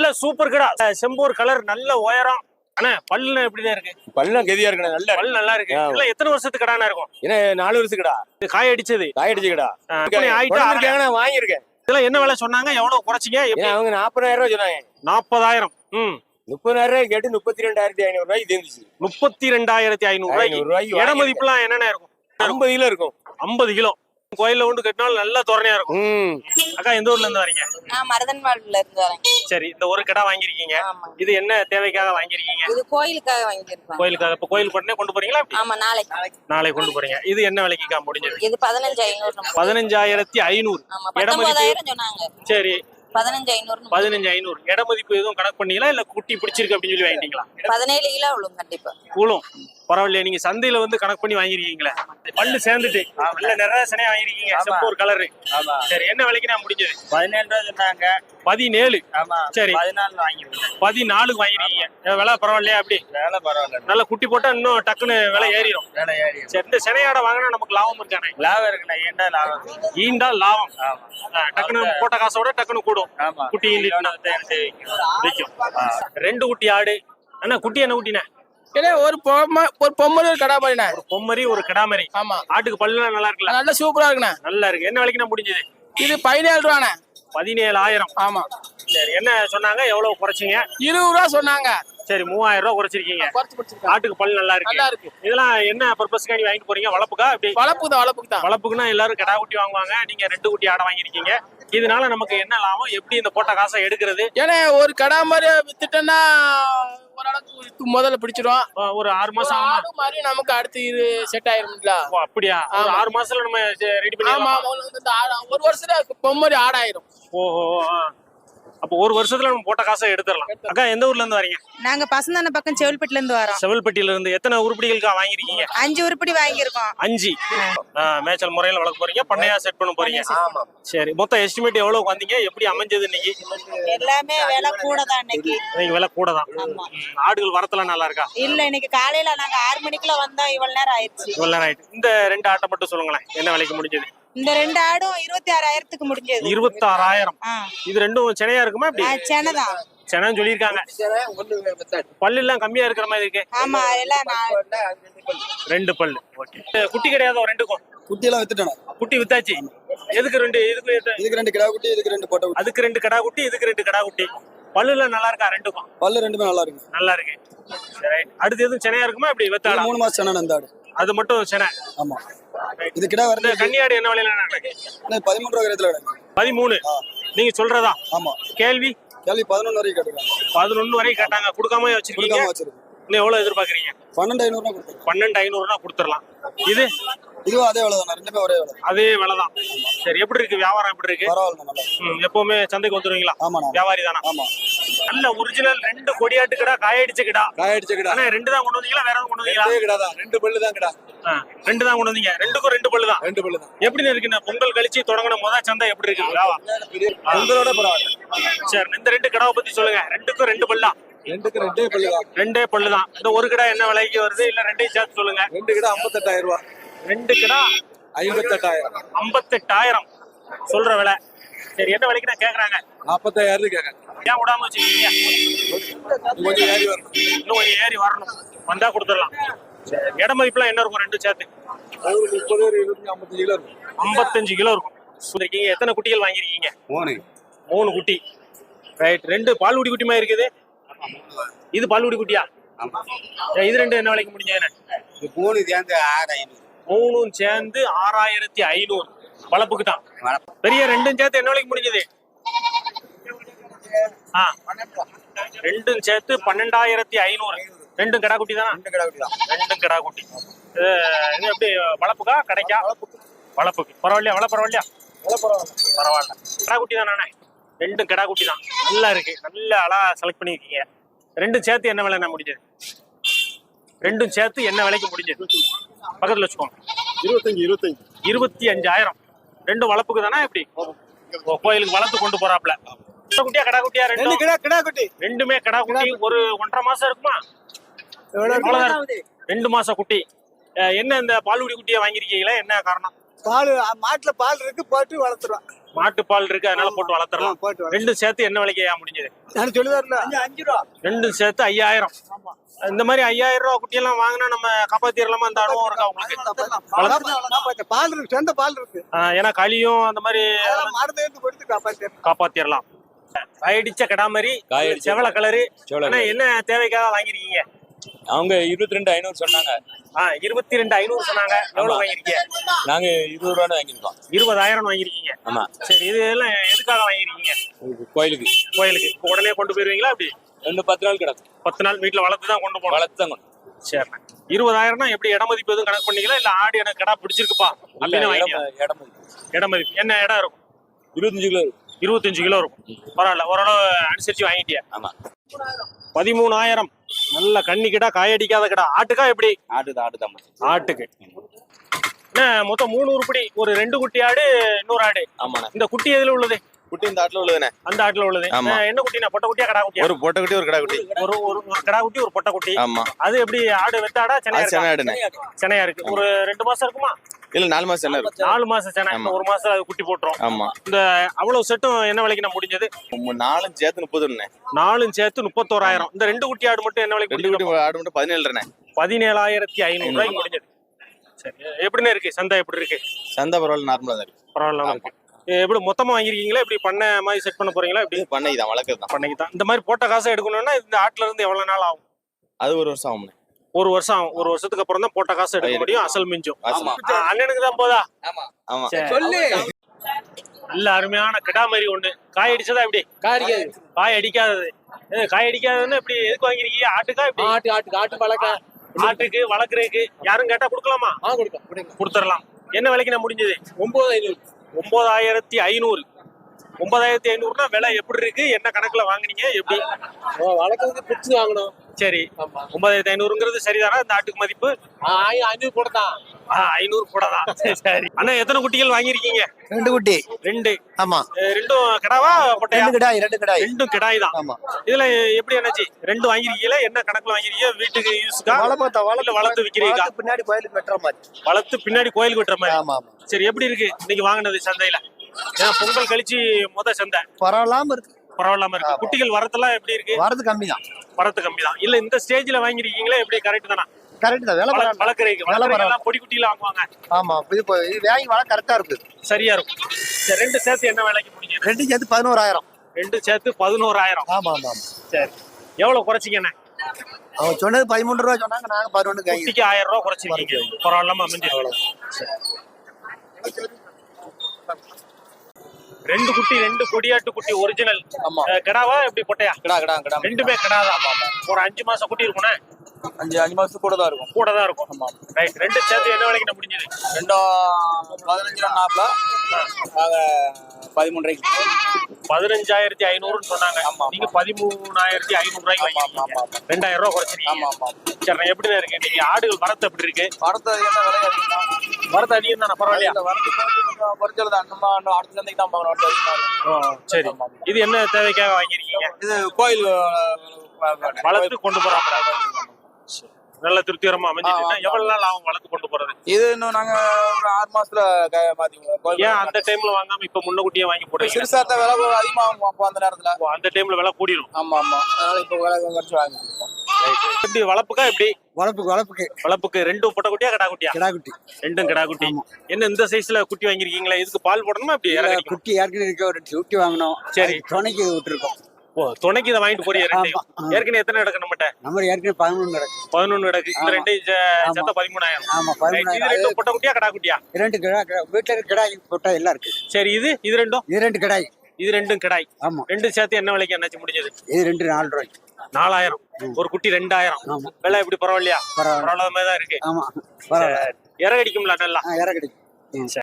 நல்ல சூப்பர் கிடா. செம்பூர் கலர் நல்ல உயரம். அண்ணா பல்லு எப்படிதான் இருக்கு? பல்லாம் கெதியா இருக்கணும் நல்ல பல்லு நல்லா இருக்கு. எத்தனை வருஷத்துக்கு கடானா இருக்கும்? ஏன்னா நாலு வருஷத்துக்குடா? இது காய அடிச்சது. காயடிச்சுக்கடா அஹ் விற்பனை ஆயிட்டா நான் வாங்கியிருக்கேன். இதெல்லாம் என்ன விலை சொன்னாங்க? எவ்வளவு குறைச்சிங்க? அவங்க நாற்பதாயிரம் ரூபாய் சொன்னாங்க. நாற்பதாயிரம். ம். முப்பதாயிரம் ரூபாய் கேட்டு முப்பத்தி ரெண்டாயிரத்தி ஐநூறு ரூபாய்க்கு இருந்துச்சு. முப்பத்தி ரெண்டாயிரத்தி ஐநூறு ரூபாய்க்கு இட மதிப்புலாம் என்னென்ன இருக்கும்? ஐம்பது கிலோ இருக்கும். ஐம்பது கிலோ. கோயில்ல கொண்டு கட்டினாலும் நல்ல தோரணையா இருக்கும். ம். அக்கா எந்த ஊர்ல இருந்து வரீங்க? மருதன்வாழ்ல இருந்து வரேன். சரி இந்த ஒரு கடை வாங்கியிருக்கீங்க. ஆமாங்க இது என்ன தேவைக்காக வாங்கியிருக்கீங்க? இது கோயிலுக்காக வாங்கியிருக்கோம். கோயிலுக்காக இப்ப கோயிலுக்கு உடனே கொண்டு போறீங்களா? ஆமா நாளைக்கு. நாளை கொண்டு போறீங்க. இது என்ன விலைக்குக்கா முடிஞ்சது? இது பதினஞ்சு ஐநூறு பதினஞ்சாயிரத்தி ஐநூறு. சொன்னாங்க. சரி. பதினஞ்சு ஐநூறு பதினஞ்சு ஐநூறு. இட மதிப்பு எதுவும் கணக்கு பண்ணீங்களா? இல்ல குட்டி பிடிச்சிருக்கு அப்படின்னு சொல்லி வாங்கிட்டீங்களா? பதினேழு கிலோ விழும் கண்டிப்பா. கூலும் பரவாயில்லையே நீங்க சந்தையில வந்து கணக்கு பண்ணி வாங்கிருக்கீங்களே பல்லு சேர்ந்துட்டு. நல்ல நிறைய சனையா வாங்கிருக்கீங்க செம்பூர் கலரு. ஆமா. சரி என்ன விலைக்கு நான் முடிஞ்சது? பதினேழு ரூபா சொன்னாங்க. பதினேழு. சரி. பதினாலு வாங்கிருக்கேன் பதினாலுக்கு வாங்கிருக்கீங்க விலை பரவாயில்லையா அப்படி? வேலை பரவாயில்ல. நல்ல குட்டி போட்டா இன்னும் டக்குன்னு விலை ஏறிடும் வேலை ஏறி சரி இந்த சினையாட வாங்கினா நமக்கு லாபம் இருக்கானே? லாபம் இருக்குண்ணா. ஏன்டா லாபம்? ஈண்டா லாபம். டக்குன்னு போட்ட காசோட டக்குன்னு கூடும். குட்டி விற்கும்? ரெண்டு குட்டி ஆடு. அண்ணா குட்டி என்ன குட்டினே ஏன்னா ஒரு பொம்மை ஒரு பொம்மை ஒரு கடா பாருண்ணே ஒரு பொம்மரி ஒரு கிடாமரி ஆமா. ஆட்டுக்கு பல்லுலாம் நல்லா இருக்குல்ல? நல்ல சூப்பரா இருக்குண்ணே. நல்லா இருக்கு. என்ன விலைக்கு நான் முடிஞ்சது? இது பதினேழு ரூபாண்ணே. பதினேழாயிரம். ஆமா. சரி என்ன சொன்னாங்க? எவ்வளவு குறைச்சிங்க? இருபது ரூபா சொன்னாங்க. சரி மூவாயிரம் ரூபாய் குறைச்சிருக்கீங்க. குறைச்சு ஆட்டுக்கு பல் நல்லா இருக்கு. நல்லா இருக்கு. இதெல்லாம் என்ன பர்பஸ்க்காண்டி வாங்கிட்டு போறீங்க? வளர்ப்புக்கா? அப்படி வளர்ப்புக்கு தான் வளர்ப்புக்கு தான். வளர்ப்புக்குன்னா எல்லாரும் கிடா குட்டி வாங்குவாங்க. நீங்க ரெண்டு குட்டி ஆடை வாங்கிருக்கீங்க இதனால நமக்கு என்ன லாபம்? எப்படி இந்த போட்ட காசை எடுக்கிறது? ஏன்னா ஒரு கடா மாதிரி வித்துட்டோம்னா ஓரளவுக்கு முதல்ல பிடிச்சிரும் ஒரு ஆறு மாசம் ஆகுமா மாதிரி நமக்கு அடுத்து இது செட் ஆயிரும்ல. அப்படியா. ஆறு மாசத்துல நம்ம ரெடி பண்ணி ஆமா, ஒரு வருஷத்துல பொம்மை ஆடாயிரும். ஓஹோ. அப்போ ஒரு வருஷத்துல நம்ம போட்ட காசை எடுத்துடலாம். அக்கா எந்த ஊர்ல இருந்து வரீங்க? நாங்க பசந்தான பக்கம் செவில்பட்டில இருந்து வரோம். செவல்பட்டியில இருந்து எத்தனை உருப்படிகளுக்கா வாங்கிருக்கீங்க அஞ்சு உருப்படி வாங்கியிருக்கோம். அஞ்சு. ஆ, மேய்ச்சல் முறையில வளர்க்க போறீங்க பண்ணையா செட் பண்ண போறீங்க. சரி மொத்தம் எஸ்டிமேட் எவ்வளவு வந்தீங்க? எப்படி அமைஞ்சது இன்னைக்கு? எல்லாமே விலை கூட தான் இன்னைக்கு. இன்னைக்கு விலை கூட தான். ஆடுகள் வரத்தெல்லாம் நல்லா இருக்கா? இல்ல இன்னைக்கு காலையில நாங்க ஆறு மணிக்குள்ள வந்தோம் இவ்வளவு நேரம் ஆயிடுச்சு. இவ்வளவு நேரம் ஆயிட்டு இந்த ரெண்டு ஆட்டை மட்டும் சொல்லுங்களேன் என்ன விலைக்கு முடிஞ்சது? இந்த ரெண்டு ஆடும் இருபத்தி ஆறாயிரத்துக்கு முடிஞ்சது. இருபத்தாறாயிரம் ஆ. இது ரெண்டும் சென்னையா இருக்குமா செனதான் சென்னை சொல்லியிருக்காங்க. பல்லு எல்லாம் கம்மியா இருக்கிற மாதிரி இருக்கு. ஆமா எல்லாம் ரெண்டு பல்லு. குட்டி கிடையாதோ ரெண்டுக்கும்? குட்டியெல்லாம் வித்துட்டேன்? குட்டி வித்தாச்சு. எதுக்கு ரெண்டு இதுக்கு இதுக்கு ரெண்டு கிடா குட்டி இதுக்கு ரெண்டு பொட்டை குட்டி. அதுக்கு ரெண்டு கடா குட்டி இதுக்கு ரெண்டு கடா குட்டி. பல்லு எல்லாம் நல்லா இருக்கா ரெண்டுக்கும்? பல்லு ரெண்டுமே நல்லா இருக்கு. நல்லா இருக்கு. அடுத்து எதுவும் சென்னையா இருக்குமா இப்படி வெத்தாடா மூணு மாசம் சென்னை அந்த ஆடு. அது மட்டும் சென்னை ஆமா. இது கிடா இந்த வரது கன்னியாடு என்ன விலையில நடக்கு பதிமூணு ரூபா கிடக்கு பதிமூணு. நீங்க சொல்றதா? ஆமா. கேள்வி? கேள்வி பதினொன்று வரைக்கும் கேட்டுருக்காங்க. பதினொன்னு வரைக்கும் கேட்டாங்க. கொடுக்காம வச்சிருக்கீங்க இன்னும் எவ்வளவு எதிர்பார்க்கறீங்க? பன்னெண்டு ஐநூறுனா கொடுத்துருக்கோம் பன்னெண்டு ஐநூறுனா கொடுத்துடலாம். இது? இதுவும் அதே வேலை தானே. ரெண்டுமே ஒரே வேலை அதே விலைதான் சரி எப்படி இருக்கு? வியாபாரம் எப்படி இருக்கு? பரவாயில்ல எப்பவுமே சந்தைக்கு வந்துருவீங்களா? ஆமாண்ணா. வியாபாரி தானா? ஆமா. நல்ல ஒரிஜினல் ரெண்டு கொடியாட்டு கடா காயடிச்ச கடா காயடிச்ச கிடா ரெண்டு தான் கொண்டு வந்தீங்களா? வேற எதுவும் கொண்டு வந்தீங்களா? கிடா தான் ரெண்டு பல்லு தான் கிடா ரெண்டு தான் கொண்டு வந்தீங்க. ரெண்டுக்கும் ரெண்டு பல்லு தான். ரெண்டு பல்லு தான் எப்படி இருக்கு இந்த பொங்கல் கழிச்சு தொடங்கின முத சந்தை எப்படி இருக்கு? உங்களோட பரவாயில்ல. சரி இந்த ரெண்டு கடாவை பத்தி சொல்லுங்க. ரெண்டுக்கும் ரெண்டு பல்லா. ரெண்டுக்கு ரெண்டே பல்லு தான் ரெண்டே பல்லு தான் இந்த ஒரு கடா என்ன விலைக்கு வருது? இல்ல ரெண்டையும் சேர்த்து சொல்லுங்க. ரெண்டு கிடா ஐம்பத்தெட்டாயிரம் ரூபா ரெண்டு கடா ஐம்பத்தெட்டாயிரம். ஐம்பத்தெட்டாயிரம். சொல்ற விலை. சரி என்ன விலைக்கு நான் கேக்குறாங்க நாற்பத்தாயிரம் கேட்க ஏன் விடாம வச்சுக்கீங்க கொஞ்சம் ஏறி வரும் இன்னும் கொஞ்சம் ஏறி வரணும். வந்தா கொடுத்துடலாம். இட மதிப்புலாம் என்ன இருக்கும் ரெண்டும் சேர்த்து? ஒரு முப்பது ஒரு இருபத்தஞ்சு ஐம்பத்தஞ்சு கிலோ இருக்கும். ஐம்பத்தஞ்சு கிலோ இருக்கும். எத்தனை குட்டிகள் வாங்கியிருக்கீங்க? மூணு. மூணு குட்டி. ரைட் ரெண்டு பால்குடி குட்டி மாதிரி இருக்குது? இது பால்குடி குட்டியா? இது ரெண்டு என்ன விலைக்கு முடிஞ்சதுன்னு இது மூணு சேர்ந்து ஆறு ஐநூறு. மூணும் சேர்ந்து ஆறாயிரத்தி ஐநூறு. வளர்ப்புக்கு தான் பெரிய ரெண்டும் சேர்த்து என்ன விலைக்கு முடிஞ்சது? ஆ ரெண்டும் சேர்த்து பன்னெண்டாயிரத்தி ஐநூறு. ரெண்டும் கடா குட்டி தானா. ரெண்டும் கடா குட்டி இது எப்படி வளர்ப்புக்கா கிடைக்கா? வளர்ப்புக்கு பரவாயில்லையா? வள பரவாயில்லையா? பரவாயில்ல. கடா குட்டி தான் நானே ரெண்டும் கடா குட்டி தான். நல்லா இருக்கு. நல்ல அழகா செலக்ட் பண்ணியிருக்கீங்க ரெண்டும் சேர்த்து என்ன விலை முடிஞ்சது? ரெண்டும் சேர்த்து என்ன விலைக்கு முடிஞ்சது? பக்கத்துல வச்சுக்கோங்க. இருபத்தஞ்சு இருபத்தஞ்சு. இருபத்தி அஞ்சாயிரம். ரெண்டும் வளர்ப்புக்கு தானே எப்படி? கோயிலுக்கு வளர்த்து கொண்டு போறாப்ல கடா குட்டியா கடா குட்டியா ரெண்டும்? கிடா கிடா குட்டி. ரெண்டுமே கடா குட்டி ஒரு ஒன்றரை மாசம் இருக்குமா? அவ்வளவுதான். ரெண்டு மாசம் குட்டி. என்ன இந்த பால்குடி குட்டியை வாங்கியிருக்கீங்களா? என்ன காரணம்? பால் மாட்டுல பால் இருக்கு போட்டு வளர்த்துருவோம். மாட்டு பால் இருக்கு அதனால போட்டு வளர்த்துறலாம். போட்டு வளர்த்து ரெண்டும் சேர்த்து என்ன விலைக்கு முடிஞ்சது? நான் சொல்லுவாருல அஞ்சு ரூபா. ரெண்டும் சேர்த்து ஐயாயிரம். இந்த மாதிரி ஐயாயிரம் ரூபா குட்டியெல்லாம் வாங்கினா நம்ம காப்பாத்திரலாமா? அந்த அனுபவம் இருக்கா உங்களுக்கு? பால் இருக்கு. சொந்த பால் இருக்கு. ஏன்னா களியும் அந்த மாதிரி காப்பாத்திரலாம். காயடிச்ச கடா மாதிரி காயடிச்ச செவல கலரு. என்ன தேவைக்காக வாங்கிருக்கீங்க அவங்க இருபத்தி ரெண்டு ஐநூறு சொன்னாங்க. ஆ இருபத்தி ரெண்டு ஐநூறு சொன்னாங்க. எவ்வளவு. வாங்கிருக்கீங்க நாங்க இருபது ரூபான்னு வாங்கியிருக்கோம். இருபதாயிரம் வாங்கிருக்கீங்க ஆமா. சரி இது எல்லாம் எதுக்காக வாங்கிருக்கீங்க கோயிலுக்கு. கோயிலுக்கு. உடனே கொண்டு போயிருவீங்களா அப்படி ரெண்டு பத்து நாள் கிடக்கும். பத்து நாள் வீட்டுல வளர்த்து தான் கொண்டு போகணும். வளர்த்து தான் கொண்டு சரி இருபதாயிரம்னா எப்படி இட மதிப்பு எதுவும் கணக்கு பண்ணீங்களா? இல்ல ஆடு எனக்கு கடா பிடிச்சிருக்குப்பா? அப்படின்னு இல்ல, வாங்கிக்கலாம் இடம் இடம் இருக்கு. இட மதிப்பு என்ன இடம் இருக்கும்? இருபத்தஞ்சு கிலோ இருக்கு. இருபத்தஞ்சு கிலோ இருக்கும். பரவாயில்ல. ஓரளவு அனுசரிச்சு வாங்கிட்டியா? ஆமா. பதிமூணாயிரம். நல்ல கண்ணி கிடா காயடிக்காத கிடா. ஆட்டுக்கா எப்படி? ஆடு ஆடு தான் ஆட்டுக்கு. என்ன மொத்தம் மூணு உருப்படி. ஒரு ரெண்டு குட்டி ஆடு இன்னொரு ஆடு. ஆமாண்ணே. இந்த குட்டி எதுல உள்ளது? குட்டி இந்த ஆட்டில் உள்ளதுண்ணே அந்த ஆட்டுல உள்ளது. ஆமா. என்ன குட்டினா? பொட்டை குட்டியா கடா குட்டியா ஒரு பொட்டை குட்டி ஒரு கடா குட்டி ஒரு ஒரு கடா குட்டி ஒரு பொட்டை குட்டி. ஆமா. அது எப்படி ஆடு வெத்தாடா சென்னை இருக்கா? ஆடுண்ணே சென்னையா இருக்கு. ஒரு ரெண்டு மாசம் இருக்குமா? இல்ல நாலு மாசம் சென்னை இருக்கு. நாலு மாசம் சென்னை. ஒரு மாசம் அது குட்டி போட்டுரும். ஆமா. இந்த அவ்வளவு செட்டும் என்ன விலைக்கு நான் முடிஞ்சது? நாலும் சேர்த்து முப்பதுண்ணே நாலும் சேர்த்து முப்பத்தோராயிரம். இந்த ரெண்டு குட்டி ஆடு மட்டும் என்ன விலைக்கு ரெண்டு குட்டி ஆடு மட்டும் பதினேழுண்ணே பதினேழாயிரத்தி ஐநூறு ரூபாய்க்கு முடிஞ்சது. சரி எப்படின்னு இருக்கு? சந்தை எப்படி இருக்கு? சந்தை பரவாயில்ல நார்மலா தான் இருக்கு. பரவாயில்லாம இருக்கு. எப்படி மொத்தமா வாங்கிருக்கீங்களா இப்படி பண்ண மாதிரி செட் பண்ண போறீங்களா? இப்படி பண்ணை தான் வளர்க்குறது தான். பண்ணைக்கு தான். இந்த மாதிரி போட்ட காசை எடுக்கணும்னா இந்த ஆட்டுல இருந்து எவ்வளவு நாள் ஆகும்? அது ஒரு வருஷம் ஆகும்ண்ணே. ஒரு வருஷம் ஆகும். ஒரு வருஷத்துக்கு அப்புறம் தான் போட்ட காசு எடுக்க முடியும். அசல் மிஞ்சும். அண்ணனுக்கு தான் போதா? ஆமா. சொல்லு. நல்ல அருமையான கிடா மாதிரி ஒண்ணு. காய் அடிச்சதா இப்படி காரிக்காது காய் அடிக்காதது. காய் அடிக்காததுன்னு இப்படி எதுக்கு வாங்கிருக்கீங்க ஆட்டுக்கா இப்படி ஆட்டு ஆட்டு ஆட்டு பழக்க. ஆட்டுக்கு வளர்க்குறதுக்கு. யாரும் கேட்டா கொடுக்கலாமா? ஆ கொடுக்க கொடுங்க கொடுத்துடலாம். என்ன விலைக்கு நான் முடிஞ்சது? ஒன்பது ஐநூறு. ஒன்பதாயிரத்தி ஐநூறு. ஒன்பதாயிரத்தி ஐநூறுனா விலை எப்படி இருக்கு? என்ன கணக்குல வாங்குனீங்க? எப்படி? வழக்கத்துக்கு பிடிச்சி வாங்கணும். சரி. ஒன்பதாயிரத்தி ஐநூறுங்கிறது சரிதானா? இந்த ஆட்டுக்கு மதிப்பு? ஐநூறு கூட தான் ஐநூறு கூட தான். சரி அண்ணா எத்தனை குட்டிகள் வாங்கியிருக்கீங்க? ரெண்டு குட்டி. ரெண்டு. ஆமா. ரெண்டும் கிடாவா ரெண்டு கிடாய் ரெண்டு கிடாய். ரெண்டும் கிடாய் தான். ஆமா. இதுல எப்படி என்னாச்சு ரெண்டு வாங்கிருக்கீங்களா என்ன கணக்குல வாங்கிருக்கீங்க வீட்டுக்கு யூஸ்க்கா வளர்ப்பா வளர்த்து வளர்த்து பின்னாடி கோயிலுக்கு வெட்டுற மாதிரி. வளர்த்து பின்னாடி கோயிலுக்கு விட்டுற மாதிரி. ஆமா சரி எப்படி இருக்கு இன்னைக்கு வாங்கினது சந்தையில? ஏன்னா பொங்கல் கழிச்சு முத சந்தை. பரவாயில்லாம இருக்கு. பரவாயில்லாம இருக்கு. குட்டிகள் வரத்தெல்லாம் எப்படி இருக்கு? வரது கம்மி தான் வரத்து கம்மி தான் இல்ல இந்த ஸ்டேஜ்ல வாங்கிருக்கீங்களா எப்படி கரெக்ட் தானா? கரெக்ட் தான். விலை வளர்க்குறதுக்கு வளர்க்குறதுக்கு பொடி குட்டியில வாங்குவாங்க. ஆமா. இது இப்போ இது வாங்கி வள கரெக்டா இருக்கு. சரியா இருக்கும். சரி ரெண்டு சேர்த்து என்ன விலைக்கு முடிஞ்சது? ரெண்டு சேர்த்து பதினோராயிரம் ரெண்டு சேர்த்து பதினோராயிரம் ஆமா ஆமா சரி. எவ்வளவு குறைச்சிங்கண்ணே அவங்க சொன்னது பதிமூணு ரூபா சொன்னாங்க நாங்க பதினொன்று குட்டிக்கு ஆயிரம் ரூபாய் குறைச்சிருக்கீங்க. பரவாயில்லாம அமைஞ்சிருக்கு ரெண்டு குட்டி ரெண்டு கொடியாட்டு குட்டி ஒரிஜினல். கிடாவா? எப்படி பொட்டையா? கிடா கிடா கிடா. ரெண்டுமே கிடாதான். ஒரு அஞ்சு மாசம் குட்டி இருக்கும்ண்ணே அஞ்சு அஞ்சு மாசத்துக்கு கூட தான் இருக்கும். கூட தான் இருக்கும். ரைட் ரெண்டு சேர்த்து என்ன விலைக்கு நான் முடிஞ்சது? ரெண்டும் பதினஞ்சு ரூபா நாற்பா நாங்க பதிமூன்றரைக்கு பதினஞ்சாயிரத்தி ஐநூறுன்னு சொன்னாங்க. ஆமா. நீங்க பதிமூணாயிரத்தி ஐநூறு ரூபாய்க்கு ஆமா, ஆமா, ரெண்டாயிரம் ரூபாய் குறைச்சிருக்கீங்க ஆமா ஆமா சரி எப்படி இருக்கு? இன்னைக்கு ஆடுகள் வரத்து எப்படி இருக்கு? வரத்து என்ன விலை அதிகம். வரத்து அதிகம் தானே பரவாயில்லையா? வரத்து குறைச்சல் தான். நம்ம அடுத்த சந்தைக்கு தான் பார்க்கணும் சரி. இது என்ன தேவைக்காக வாங்கியிருக்கீங்க? இது கோயில் வளர்த்து கொண்டு போறாங்க நல்ல திருப்திகரமா அமைஞ்சிட்டு. எவ்வளவு நாள் ஆகும் வளர்த்து கொண்டு போறது இது இன்னும் நாங்க ஒரு ஆறு மாசத்துல மாத்தி ஏன் அந்த டைம்ல வாங்காம இப்ப முன்னக்கூட்டியே வாங்கி போடுறீங்க? சிறுசா இருந்தா விலை அதிகமாகும் அப்போ அந்த நேரத்துல. அந்த டைம்ல விலை கூடிரும். ஆமா ஆமா. அதனால இப்போ விலை கொஞ்சம் குறைச்சு வாங்கி எப்படி வளர்ப்புக்கா எப்படி? வளர்ப்புக்கு வளர்ப்புக்கு. வளர்ப்புக்கு ரெண்டும் பொட்டை குட்டியா கடா குட்டியா? கிடா குட்டி ரெண்டும் கடா குட்டி என்ன இந்த சைஸ்ல குட்டி வாங்கிருக்கீங்களா இதுக்கு பால் போடணுமா? இப்படி இறக்கடிக்கணுமா? குட்டி ஏற்கனவே இருக்க ஒரு குட்டி வாங்கினோம். சரி. துணைக்கு விட்டுருக்கோம். துணைக்கு இதை வாங்கிட்டு போறீங்க ரெண்டையும். ஏற்கனவே எத்தனை கிடக்கு நம்மகிட்ட? நம்ம ஏற்கனவே பதினொன்று கிடக்கு பதினொன்னு கிடக்கு இந்த ஆமா. ரெண்டையும் சே- ஆமா. சேர்த்தா பதிமூணாயிரம். ஆமா பதினொன்று ரெண்டும் பொட்டை குட்டியா கடா குட்டியா? இரண்டு கிடா வீட்டுல இருக்க கிடாய் போட்டா எல்லாம் இருக்கு. சரி இது? இது ரெண்டும்? இது ரெண்டு கிடாய். இது ரெண்டும் கிடாய். ஆமா. ரெண்டும் சேர்த்து என்ன விலைக்கு என்னாச்சு முடிஞ்சது? இது ரெண்டு நாலு ரூபாய்க்கு. நாலாயிரம். ஒரு குட்டி ரெண்டாயிரம். விலை எப்படி பரவாயில்லையா? பரவாயில்ல. மாதிரி தான் இருக்கு. ஆமா. இறகடிக்கும்ல நல்லா? ஆ, இற கிடைக்கும்